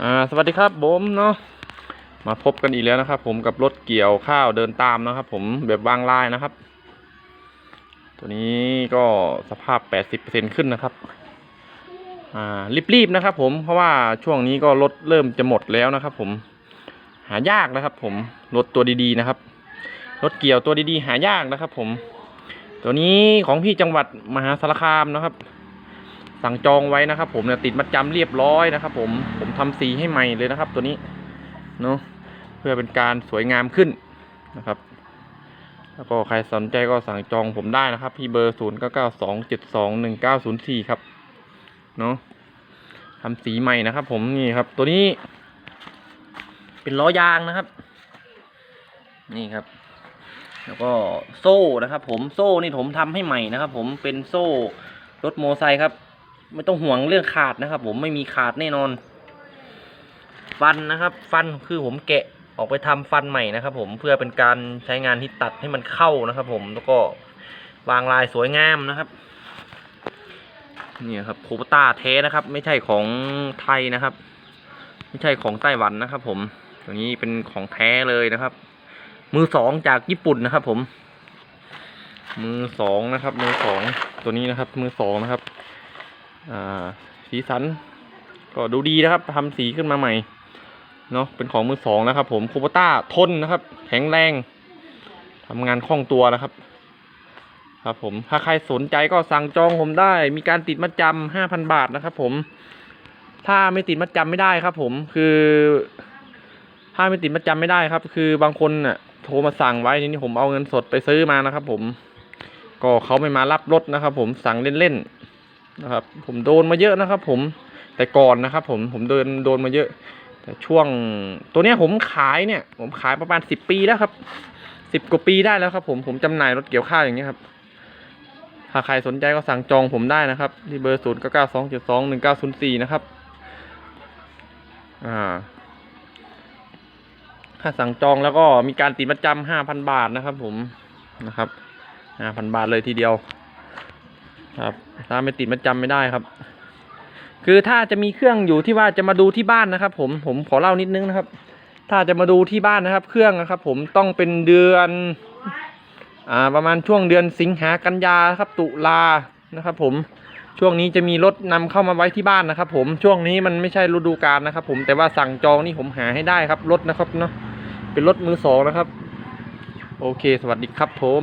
อ่าสวัสดีครับผมเนาะมาพบกันอีกแล้วนะครับ ผมกับรถเกี่ยวข้าวเดินตามนะครับ ผมแบบวางลายนะครับ ตัวนี้ก็สภาพ 80%ขึ้นนะครับอ่ารีบๆนะครับ ผมเพราะว่าช่วงนี้ก็รถเริ่มจะหมดแล้วนะครับ ผมหายากนะครับ ผมรถตัวดีๆนะครับรถเกี่ยวตัวดีๆ หายากนะครับ ผม ตัวนี้ของพี่จังหวัดมหาสารคามนะครับ สั่งจองไว้นะครับ ผมเนี่ยติดมัดจำเรียบร้อยนะครับ ผมผมทำสีให้ใหม่เลยนะครับ ตัวนี้เนาะเพื่อเป็นการสวยงามขึ้นนะครับ แล้วก็ใครสนใจก็สั่งจองผมได้นะครับที่เบอร์ศูนย์เก้าเก้าสองเจ็ดสองหนึ่งเก้าศูนย์สี่ครับเนาะทำสีใหม่นะครับ ผมนี่ครับ ตัวนี้ เป็นล้อยางนะครับ นี่ครับ แล้วก็โซ่นะครับ ผมโซ่นี่ผมทำให้ใหม่นะครับ ผมเป็นโซ่รถโมไซค์ครับ ไม่ต้องห่วงเรื่องขาดนะครับ ผมไม่มีขาดแน่นอน ฟันนะครับ ฟันคือผมแกะออกไปทำฟันใหม่นะครับ ผมเพื่อเป็นการใช้งานที่ตัดให้มันเข้านะครับ ผมแล้วก็วางลายสวยงามนะครับนี่ครับโคบต้าเทนะครับ ไม่ใช่ของไทยนะครับ ไม่ใช่ของไต้หวันนะครับ ผมตัวนี้เป็นของแท้เลยนะครับ มือสองจากญี่ปุ่นนะครับ ผม มือสองนะครับ มือสองตัวนี้นะครับ มือสองนะครับ สีสัน ก็ดูดีนะครับทำสีขึ้นมาใหม่เนาะเป็นของมือสองนะครับ ผมคูปต้าทนนะครับ แข็งแรงทำงานคล่องตัวนะครับ ครับผมถ้าใครสนใจก็สั่งจองผมได้ มีการติดมัดจำห้าพันบาทนะครับ ผม ถ้าไม่ติดมัดจำไม่ได้ครับ ผมคือ ถ้าไม่ติดมัดจำไม่ได้ครับ คือบางคนน่ะโทรมาสั่งไว้ทีนี้ผมเอาเงินสดไปซื้อมานะครับ ผม ก็เขาไม่มารับรถนะครับ ผมสั่งเล่นๆ นะครับ ผมโดนมาเยอะนะครับ ผมแต่ก่อนนะครับ ผมผมโดนโดนมาเยอะ แต่ช่วงตัวเนี้ยผมขายเนี่ย ผมขายประมาณสิบปีแล้วครับสิบกว่าปีได้แล้วครับ ผมผมจำหน่ายรถเกี่ยวข้าวอย่างเงี้ยครับถ้าใครสนใจก็สั่งจองผมได้นะครับ ที่เบอร์ศูนย์เก้าเก้าสองเจ็ดสองหนึ่งเก้าศูนย์สี่นะครับอ่าถ้าสั่งจองแล้วก็มีการติดมัดจำห้าพันบาทนะครับ ผมนะครับห้าพันบาทเลยทีเดียว ครับถ้าไม่ติดมัดจำไม่ได้ครับ คือถ้าจะมีเครื่องอยู่ที่ว่าจะมาดูที่บ้านนะครับ ผมผมขอเล่านิดนึงนะครับ ถ้าจะมาดูที่บ้านนะครับ เครื่องนะครับ ผมต้องเป็นเดือน อ่าประมาณช่วงเดือนสิงหากันยาครับ ตุลานะครับ ผมช่วงนี้จะมีรถนำเข้ามาไว้ที่บ้านนะครับ ผมช่วงนี้มันไม่ใช่ฤดูกาลนะครับ ผมแต่ว่าสั่งจองนี่ผมหาให้ได้ครับรถนะครับเนาะเป็นรถมือสองนะครับ โอเค สวัสดีครับผม